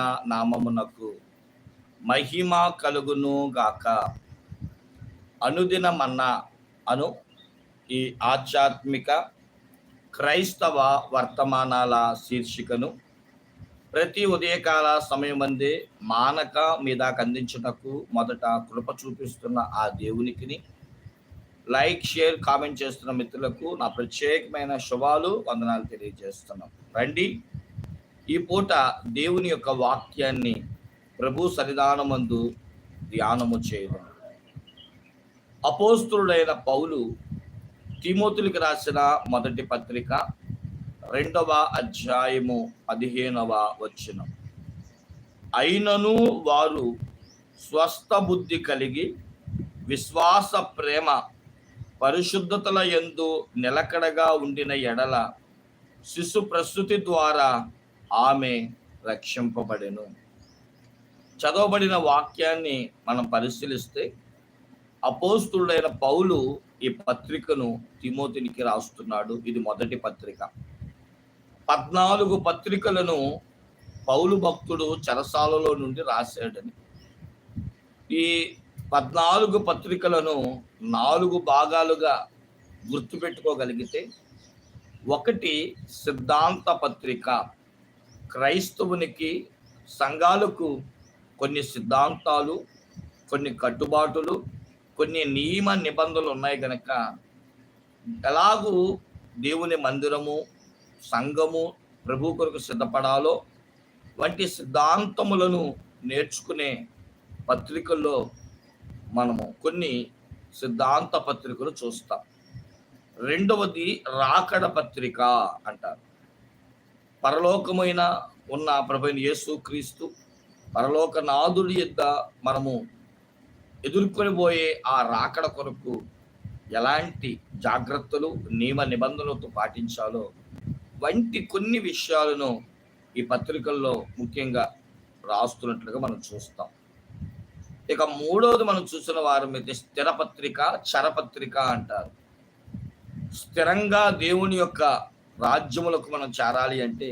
నామమునకు మహిమ కలుగును గాక. అనుదినమన్న అను ఈ ఆధ్యాత్మిక క్రైస్తవ వర్తమానాల శీర్షికను ప్రతి ఉదయకాల సమయమందే మానక మీద అందించుటకు మొదట కృప చూపిస్తున్న ఆ దేవునికిని లైక్ షేర్ కామెంట్ చేస్తున్న మిత్రులకు నా ప్రత్యేకమైన శుభాలు వందనాలు తెలియజేస్తున్నాం. రండి. ఈ పూట దేవుని యొక్క వాక్యాన్ని ప్రభు సన్నిధానమందు ధ్యానము చేయడం. అపోస్తుడైన పౌలు తిమోతులకు రాసిన మొదటి పత్రిక రెండవ అధ్యాయము పదిహేనవ వచనం. అయినను వారు స్వస్థ బుద్ధి కలిగి విశ్వాస ప్రేమ పరిశుద్ధతల యందు నిలకడగా ఉండిన ఎడల శిశు ప్రస్తుతి ద్వారా ఆమె రక్షింపబడెను. చదవబడిన వాక్యాన్ని మనం పరిశీలిస్తే అపోస్తుడైన పౌలు ఈ పత్రికను తిమోతినికి రాస్తున్నాడు. ఇది మొదటి పత్రిక. పద్నాలుగు పత్రికలను పౌలు భక్తుడు చెరసాలలో నుండి రాశాడని. ఈ పద్నాలుగు పత్రికలను నాలుగు భాగాలుగా గుర్తుపెట్టుకోగలిగితే ఒకటి సిద్ధాంత పత్రిక క్రైస్తవునికి సంఘాలకు కొన్ని సిద్ధాంతాలు కొన్ని కట్టుబాటులు కొన్ని నియమ నిబంధనలు ఉన్నాయి కనుక ఎలాగూ దేవుని మందిరము సంఘము ప్రభు కొరకు సిద్ధపడాలో వంటి సిద్ధాంతములను నేర్చుకునే పత్రికల్లో మనము కొన్ని సిద్ధాంత పత్రికలు చూస్తాం. రెండవది రాకడ పత్రిక అంటారు. పరలోకమైన ఉన్న ప్రభుని యేసు క్రీస్తు పరలోక నాదుడి యొద్ద మనము ఎదుర్కొని పోయే ఆ రాకడ కొరకు ఎలాంటి జాగ్రత్తలు నియమ నిబంధనలతో పాటించాలో వంటి కొన్ని విషయాలను ఈ పత్రికల్లో ముఖ్యంగా రాస్తున్నట్లుగా మనం చూస్తాం. ఇక మూడవది మనం చూసిన వారి మీద స్థిరపత్రిక చరపత్రిక అంటారు. స్థిరంగా దేవుని యొక్క రాజ్యములకు మనం చేరాలి అంటే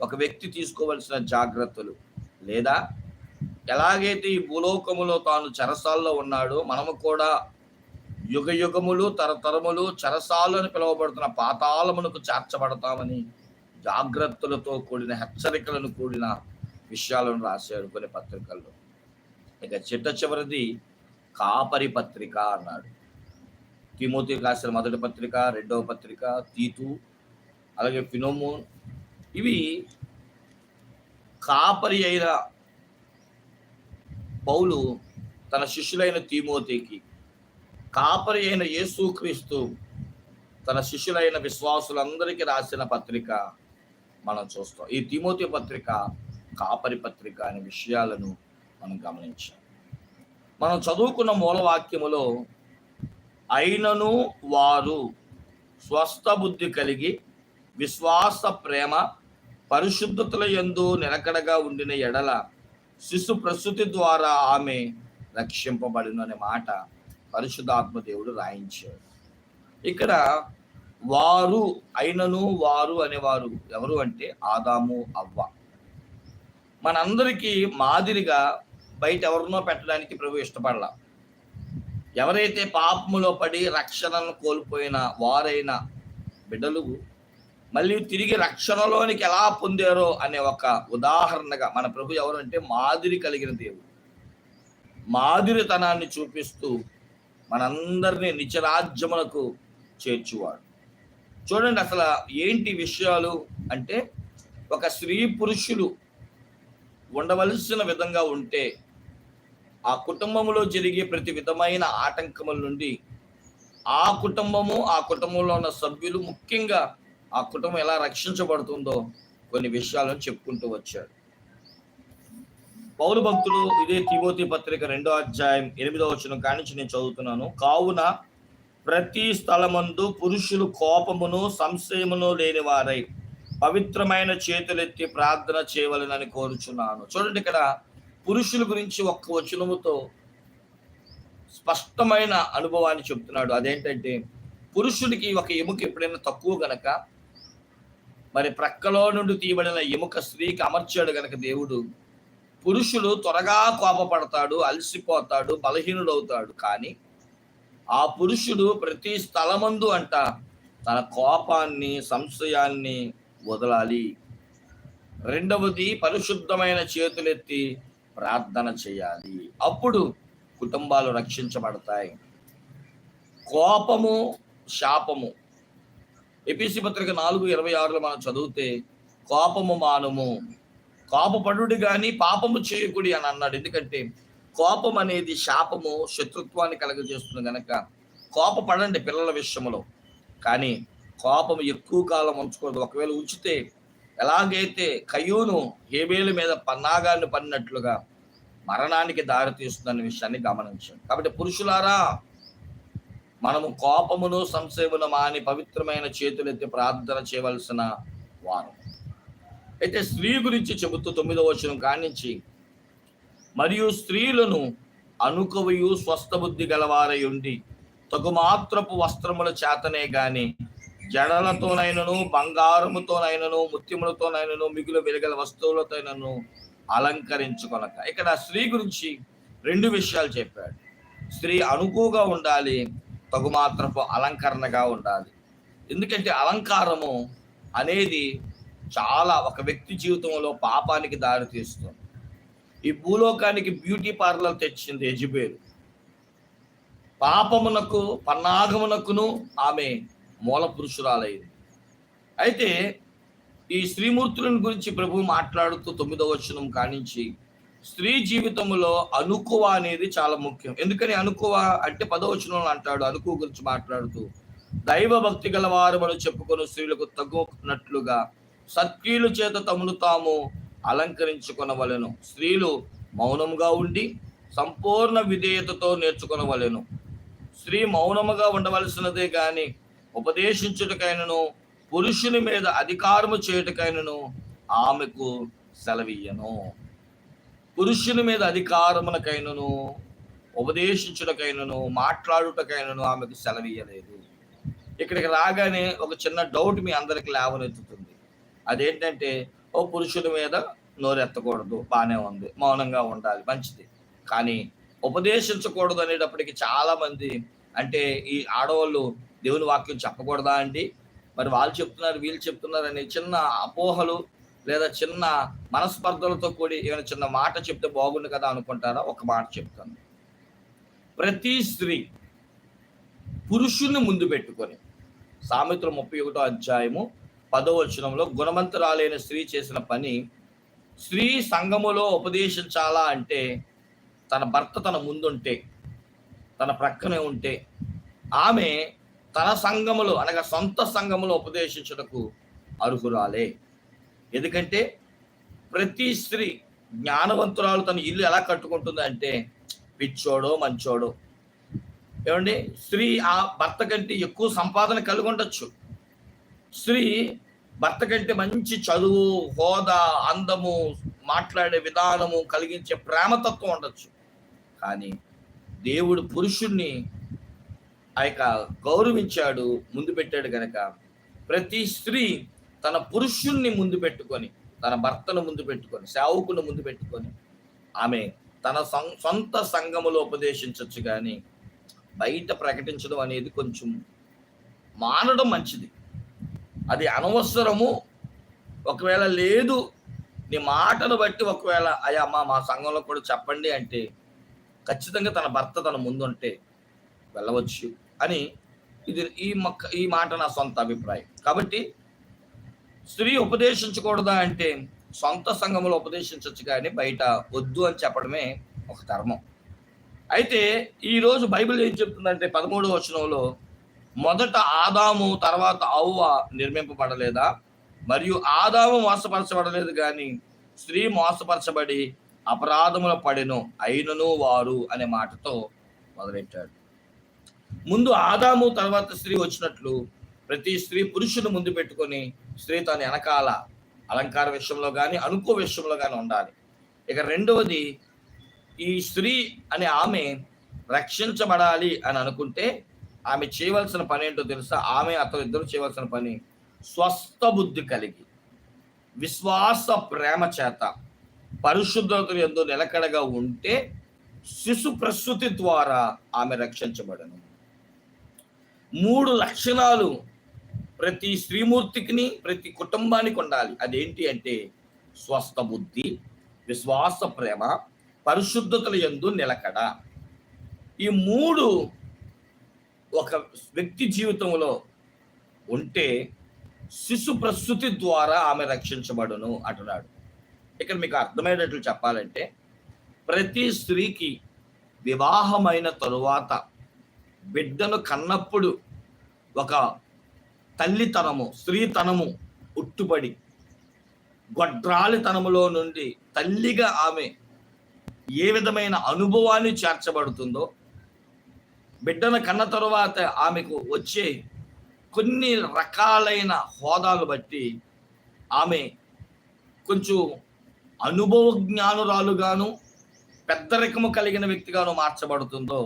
ఒక వ్యక్తి తీసుకోవలసిన జాగ్రత్తలు. లేదా ఎలాగైతే ఈ భూలోకములో తాను చెరసాల్లో ఉన్నాడో మనము కూడా యుగ యుగములు తరతరములు చెరసాలు అని పిలువబడుతున్న పాతాళములకు చేర్చబడతామని జాగ్రత్తలతో కూడిన హెచ్చరికలను కూడిన విషయాలను రాశాడు కొన్ని పత్రికల్లో. ఇక చిట్ట చివరిది కాపరి పత్రిక అన్నాడు. తిమోతి రాసిన మొదటి పత్రిక రెండవ పత్రిక తీతు అలాగే ఫినోమోన్ ఇవి కాపరి అయిన పౌలు తన శిష్యులైన తీమోతికి కాపరి అయిన యేసుక్రీస్తు తన శిష్యులైన విశ్వాసులందరికీ రాసిన పత్రిక మనం చూస్తాం. ఈ తిమోతి పత్రిక కాపరి పత్రిక అనే విషయాలను మనం గమనించాం. మనం చదువుకున్న మూలవాక్యములో అయినను వారు స్వస్థ బుద్ధి కలిగి విశ్వాస ప్రేమ పరిశుద్ధతల యందు నిలకడగా ఉండిన ఎడల శిశు ప్రసూతి ద్వారా ఆమె రక్షింపబడిన అనే మాట పరిశుద్ధాత్మ దేవుడు రాయించాడు. ఇక్కడ వారు అయినను వారు అనేవారు ఎవరు అంటే ఆదాము అవ్వ. మనందరికీ మాదిరిగా బయట ఎవరినో పెట్టడానికి ప్రభు ఇష్టపడాల. ఎవరైతే పాపములో పడి రక్షణను కోల్పోయిన వారైన బిడ్డలు మళ్ళీ తిరిగి రక్షణలోనికి ఎలా పొందారో అనే ఒక ఉదాహరణగా మన ప్రభు ఎవరంటే మాదిరి కలిగిన దేవుడు. మాదిరితనాన్ని చూపిస్తూ మనందరినీ నిత్యరాజ్యములకు చేర్చువాడు. చూడండి అసలు ఏంటి విషయాలు అంటే ఒక స్త్రీ పురుషులు ఉండవలసిన విధంగా ఉంటే ఆ కుటుంబంలో జరిగే ప్రతి విధమైన ఆటంకముల నుండి ఆ కుటుంబము ఆ కుటుంబంలో ఉన్న సభ్యులు ముఖ్యంగా ఆ కుటుంబం ఎలా రక్షించబడుతుందో కొన్ని విషయాలను చెప్పుకుంటూ వచ్చాడు. పౌరు భక్తులు ఇదే తిమోతి పత్రిక రెండో అధ్యాయం ఎనిమిదో వచ్చిన కానించి నేను చదువుతున్నాను. కావున ప్రతి స్థలమందు పురుషులు కోపమును సంశయమును లేని వారై పవిత్రమైన చేతులెత్తి ప్రార్థన చేయవలనని కోరుచున్నాను. చూడండి ఇక్కడ పురుషుల గురించి ఒక్క వచనముతో స్పష్టమైన అనుభవాన్ని చెప్తున్నాడు. అదేంటంటే పురుషుడికి ఒక ఎముక ఎప్పుడైనా తక్కువ గనక మరి ప్రక్కలో నుండి తీయబడిన ఎముక స్త్రీకి అమర్చాడు గనక దేవుడు. పురుషుడు త్వరగా కోపపడతాడు అలసిపోతాడు బలహీనుడవుతాడు. కానీ ఆ పురుషుడు ప్రతి స్థలమందు అంట తన కోపాన్ని సంశయాన్ని వదలాలి. రెండవది పరిశుద్ధమైన చేతులెత్తి ప్రార్థన చేయాలి. అప్పుడు కుటుంబాలు రక్షించబడతాయి. కోపము శాపము ఎపిసి పత్రిక నాలుగు ఇరవై ఆరులో మనం చదివితే కోపము మానము. కోపపడు కానీ పాపము చేయకుడి అని అన్నాడు. ఎందుకంటే కోపం అనేది శాపము శత్రుత్వాన్ని కలగజేస్తుంది కనుక కోపపడండి పిల్లల విషయంలో. కానీ కోపం ఎక్కువ కాలం ఉంచకూడదు ఒకవేళ ఉంచితే ఎలాగైతే కయ్యూను హేబేల మీద పన్నాగాన్ని పడినట్లుగా మరణానికి దారి తీస్తుందన్న విషయాన్ని గమనించండి. కాబట్టి పురుషులారా మనము కోపమును సంశయమును మాని పవిత్రమైన చేతులెత్తి ప్రార్థన చేయవలసిన వారు. అయితే స్త్రీ గురించి చెబుతూ తొమ్మిదవ వచనం కానించి మరియు స్త్రీలను అనుకవయు స్వస్థ బుద్ధి గలవారై ఉండి తగుమాత్రపు వస్త్రముల చేతనే గాని జడలతోనైనను బంగారముతోనైనను ముత్యములతోనైనను మిగులు వెలుగల వస్తువులతోనైనను అలంకరించుకొనక. ఇక్కడ స్త్రీ గురించి రెండు విషయాలు చెప్పాడు. స్త్రీ అనుకువగా ఉండాలి తగుమాత్రపు అలంకరణగా ఉండాలి. ఎందుకంటే అలంకారము అనేది చాలా ఒక వ్యక్తి జీవితంలో పాపానికి దారి తీస్తుంది. ఈ భూలోకానికి బ్యూటీ పార్లర్ తెచ్చింది యజుబేలు. పాపమునకు పన్నాగమునకును ఆమె మూల పురుషురాలైంది అయితే ఈ శ్రీమూర్తులను గురించి ప్రభు మాట్లాడుతూ తొమ్మిదవ వచనం కానించి స్త్రీ జీవితంలో అనుకువ అనేది చాలా ముఖ్యం. ఎందుకని అనుకువ అంటే పదవచనంలో అంటాడు అనుకువ గురించి మాట్లాడుతూ దైవ భక్తి గల మనం చెప్పుకొని స్త్రీలకు తగ్గునట్లుగా సత్కీలు చేత తమను తాము అలంకరించుకొనవలెను. స్త్రీలు మౌనముగా ఉండి సంపూర్ణ విధేయతతో నేర్చుకొనవలెను. స్త్రీ మౌనముగా ఉండవలసినదే కానీ ఉపదేశించుటకైనను పురుషుని మీద అధికారము చేయుటకైనను ఆమెకు సెలవీయను పురుషుని మీద అధికారములకైనను ఉపదేశించుటకైనను మాట్లాడుటకైనను ఆమెకు సెలవీయలేదు ఇక్కడికి రాగానే ఒక చిన్న డౌట్ మీ అందరికి లేవనెత్తుతుంది. అదేంటంటే ఓ పురుషుడి మీద నోరెత్తకూడదు బాగానే ఉంది మౌనంగా ఉండాలి మంచిది. కానీ ఉపదేశించకూడదు అనేటప్పటికి చాలామంది అంటే ఈ ఆడవాళ్ళు దేవుని వాక్యం చెప్పకూడదా అండి? మరి వాళ్ళు చెప్తున్నారు వీళ్ళు చెప్తున్నారు అనే చిన్న అపోహలు లేదా చిన్న మనస్పర్ధలతో కూడి ఏమైనా చిన్న మాట చెప్తే బాగుండు కదా అనుకుంటారా? ఒక మాట చెప్తాను. ప్రతి స్త్రీ పురుషుణ్ణి ముందు పెట్టుకొని సామెతలు ముప్పై ఒకటో అధ్యాయము పదవచనంలో గుణవంతురాలైన స్త్రీ చేసిన పని స్త్రీ సంఘములో ఉపదేశించాలా అంటే తన భర్త తన ముందుంటే తన ప్రక్కనే ఉంటే ఆమె తన సంఘములు అనగా సొంత సంఘములో ఉపదేశించుటకు అర్హురాలే. ఎందుకంటే ప్రతి స్త్రీ జ్ఞానవంతురాలు తన ఇల్లు ఎలా కట్టుకుంటుంది అంటే పిచ్చోడో మంచోడో. ఏమండి? స్త్రీ ఆ భర్త కంటే ఎక్కువ సంపాదన కలిగి ఉండొచ్చు. స్త్రీ భర్త కంటే మంచి చదువు హోదా అందము మాట్లాడే విధానము కలిగించే ప్రేమతత్వం ఉండొచ్చు. కానీ దేవుడు పురుషుణ్ణి ఆ యొక్క గౌరవించాడు ముందు పెట్టాడు కనుక ప్రతి స్త్రీ తన పురుషుణ్ణి ముందు పెట్టుకొని తన భర్తను ముందు పెట్టుకొని సేవకుని ముందు పెట్టుకొని ఆమె తన సం- సొంత సంఘములో ఉపదేశించవచ్చు కానీ బయట ప్రకటించడం అనేది కొంచెం మానడం మంచిది. అది అనవసరము. ఒకవేళ లేదు నీ మాటను బట్టి ఒకవేళ అయ్యా అమ్మ మా సంఘంలో కూడా చెప్పండి అంటే ఖచ్చితంగా తన భర్త తన ముందుంటే వెళ్ళవచ్చు అని ఇది ఈ మొక్క ఈ మాట నా సొంత అభిప్రాయం. కాబట్టి స్త్రీ ఉపదేశించకూడదా అంటే సొంత సంఘంలో ఉపదేశించవచ్చు కానీ బయట వద్దు అని చెప్పడమే ఒక ధర్మం. అయితే ఈరోజు బైబిల్ ఏం చెప్తుందంటే పదమూడవ వచనంలో మొదట ఆదాము తర్వాత అవ్వ నిర్మింపబడలేదా? మరియు ఆదాము మోసపరచబడలేదు కానీ స్త్రీ మోసపరచబడి అపరాధముల పడెను అయినను వారు అనే మాటతో మొదలెట్టాడు. ముందు ఆదాము తర్వాత స్త్రీ వచ్చినట్లు ప్రతి స్త్రీ పురుషుని ముందు పెట్టుకొని స్త్రీ తన వెనకాల అలంకార విషయంలో కానీ అనుకో విషయంలో కానీ ఉండాలి. ఇక రెండవది ఈ స్త్రీ అనే ఆమె రక్షించబడాలి అని అనుకుంటే ఆమె చేయవలసిన పని ఏంటో తెలుసా? ఆమె అతను ఇద్దరు చేయవలసిన పని స్వస్థ బుద్ధి కలిగి విశ్వాస ప్రేమ చేత పరిశుద్ధత ఎందు నిలకడగా ఉంటే శిశు ప్రసూతి ద్వారా ఆమె రక్షించబడను. మూడు లక్షణాలు ప్రతి స్త్రీమూర్తికిని ప్రతి కుటుంబానికి ఉండాలి అదేంటి అంటే స్వస్థ బుద్ధి విశ్వాస ప్రేమ పరిశుద్ధతల ఎందు నిలకడ. ఈ మూడు ఒక వ్యక్తి జీవితంలో ఉంటే శిశు ప్రసూతి ద్వారా ఆమె రక్షించబడును అంటున్నాడు. ఇక్కడ మీకు అర్థమయ్యేటట్లు చెప్పాలంటే ప్రతి స్త్రీకి వివాహమైన తరువాత బిడ్డను కన్నప్పుడు ఒక తల్లితనము స్త్రీతనము ఉట్టుబడి గొడ్రాలితనములో నుండి తల్లిగా ఆమె ఏ విధమైన అనుభవాన్ని చేర్చబడుతుందో బిడ్డను కన్న తరువాత ఆమెకు వచ్చే కొన్ని రకాలైన హోదాలు బట్టి ఆమె కొంచెం అనుభవ జ్ఞానురాలుగాను పెద్దరికము కలిగిన వ్యక్తిగాను మార్చబడుతుందో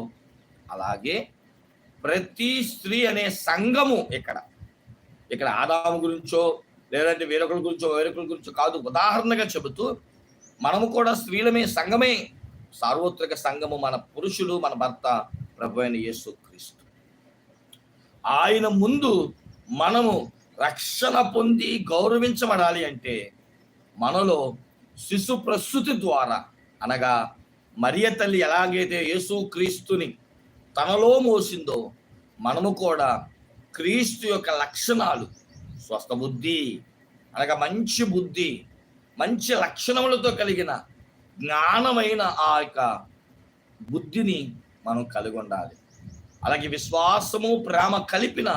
అలాగే ప్రతి స్త్రీ అనే సంఘము ఇక్కడ ఇక్కడ ఆదాము గురించో లేదంటే వేరొకరి గురించో వేరొకరి గురించో కాదు. ఉదాహరణగా చెబుతూ మనము కూడా స్త్రీలమే సంఘమే. సార్వత్రిక సంఘము మన పురుషుడు మన భర్త ప్రభు అయిన యేసు క్రీస్తు. ఆయన ముందు మనము రక్షణ పొంది గౌరవించబడాలి అంటే మనలో శిశు ప్రసూతి ద్వారా అనగా మరియ తల్లి ఎలాగైతే యేసు క్రీస్తుని తనలో మోసిందో మనము కూడా క్రీస్తు యొక్క లక్షణాలు. స్వస్థ బుద్ధి అనగా మంచి బుద్ధి మంచి లక్షణములతో కలిగిన జ్ఞానమైన ఆ యొక్క బుద్ధిని మనం కలిగి ఉండాలి. అలాగే విశ్వాసము ప్రేమ కలిపిన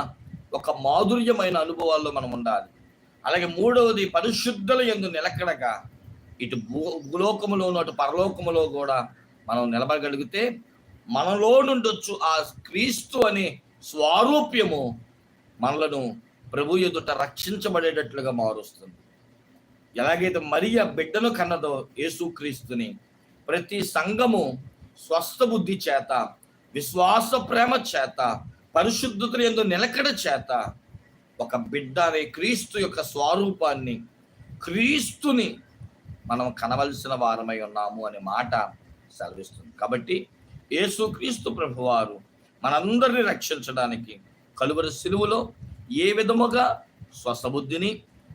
ఒక మాధుర్యమైన అనుభవాల్లో మనం ఉండాలి. అలాగే మూడవది పరిశుద్ధుల ఎందు నిలకడగా ఇటు భూ భూలోకములో అటు పరలోకములో కూడా మనం నిలబడగలిగితే మనలో నుండొచ్చు ఆ క్రీస్తు అనే స్వారూప్యము మనలను ప్రభు ఎదుట రక్షించబడేటట్లుగా మారుస్తుంది. ఎలాగైతే మరియ బిడ్డను కన్నదో యేసుక్రీస్తుని ప్రతి సంఘము స్వస్థ బుద్ధి చేత విశ్వాస ప్రేమ చేత పరిశుద్ధతను ఎందు నిలకడ చేత ఒక బిడ్డ అనే క్రీస్తు యొక్క స్వరూపాన్ని క్రీస్తుని మనం కనవలసిన వారమై ఉన్నాము అనే మాట సెలవిస్తుంది. కాబట్టి యేసుక్రీస్తు ప్రభువారు మనందరినీ రక్షించడానికి కలువరి సిలువలో ఏ విధముగా స్వస్థబుద్ధిని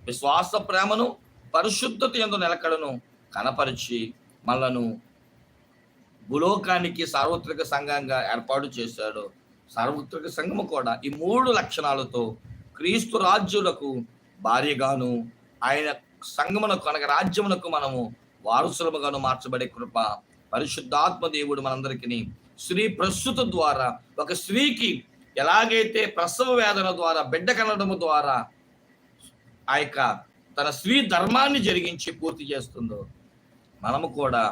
విశ్వాస ప్రేమను పరిశుద్ధత ఎందు నిలకడను కనపరిచి మనను భూలోకానికి సార్వత్రిక సంఘంగా ఏర్పాటు చేశాడు సార్వత్రిక సంఘము కూడా ఈ మూడు లక్షణాలతో క్రీస్తు రాజ్యులకు భార్యగాను ఆయన సంఘమునకు అనగా రాజ్యమునకు మనము వారసులముగాను మార్చబడే కృప పరిశుద్ధాత్మ దేవుడు మనందరికీ స్త్రీ ప్రస్తుత ద్వారా ఒక స్త్రీకి ఎలాగైతే ప్రసవ వేదన ద్వారా బిడ్డ కనడము ద్వారా ఆ యొక్క తన స్త్రీ ధర్మాన్ని జరిగించి పూర్తి చేస్తుందో మనము కూడా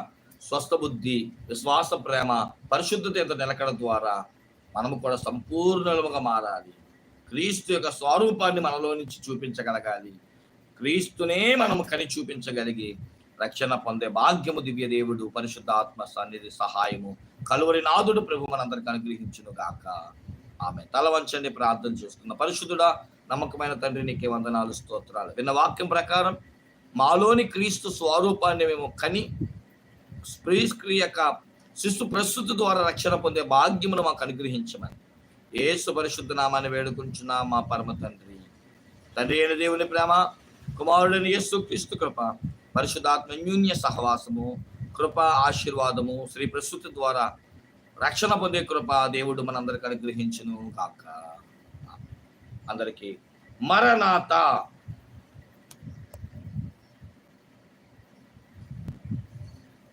స్వస్థ బుద్ధి విశ్వాస ప్రేమ పరిశుద్ధత ఎంత నిలకడ ద్వారా మనము కూడా సంపూర్ణముగా మారాలి. క్రీస్తు యొక్క స్వరూపాన్ని మనలో నుంచి చూపించగలగాలి. క్రీస్తునే మనము కని చూపించగలిగి రక్షణ పొందే భాగ్యము దివ్య దేవుడు పరిశుద్ధ ఆత్మ సన్నిధి సహాయము కలువరి నాదుడు ప్రభు మనందరికి అనుగ్రహించును గాక ఆమె తల వంచండి ప్రార్థన చేసుకున్న పరిశుద్ధుడా నమ్మకమైన తండ్రి నీకే వందనాలు స్తోత్రాలు. విన్న వాక్యం ప్రకారం మాలోని క్రీస్తు స్వరూపాన్ని మేము కని స్త్రీ యొక్క శిశు ప్రస్తుతి ద్వారా రక్షణ పొందే భాగ్యమును మాకు అనుగ్రహించమని. ఏసు పరిశుద్ధ నామాన్ని వేడుకుంటున్నా మా పరమ తండ్రి. తండ్రి అయిన దేవుని ప్రేమ కుమారుడైన యేసు క్రీస్తు కృప పరిశుద్ధాత్మ న్యూన్య సహవాసము కృప ఆశీర్వాదము శ్రీ ప్రస్తుతి ద్వారా రక్షణ పొందే కృప దేవుడు మనందరికి అనుగ్రహించును కాక. అందరికీ మరణాత